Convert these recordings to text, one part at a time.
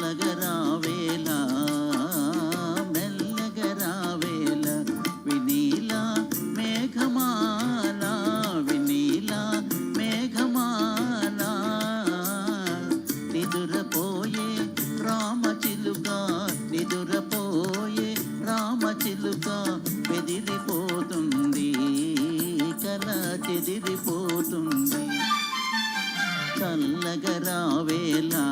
చల్లగరావేలా మెల్లగరావేలా వినీల మేఘమాల వినీల మేఘమాల. నిదురపోయే రామచిలుక నిదురపోయే రామచిలుక బెదిరిపోతుంది కల చెదిరిపోతుంది. చల్లగరావేలా మెల్లగరావేలా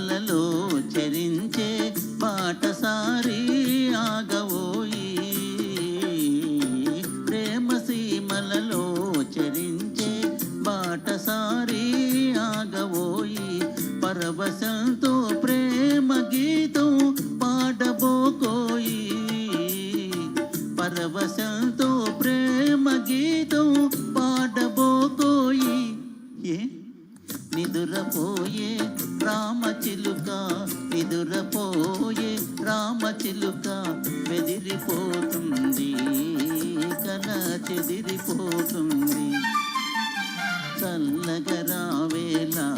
సీమలలో చరించే బాటసారి ఆగవోయి. ప్రేమ సీమలలో చరించే బాటసారి ఆగవోయి. పరవశ నిదురపోయే రామచిలుక బెదిరిపోతుంది. కల చెదిరిపోతుంది. చల్లగరావేలా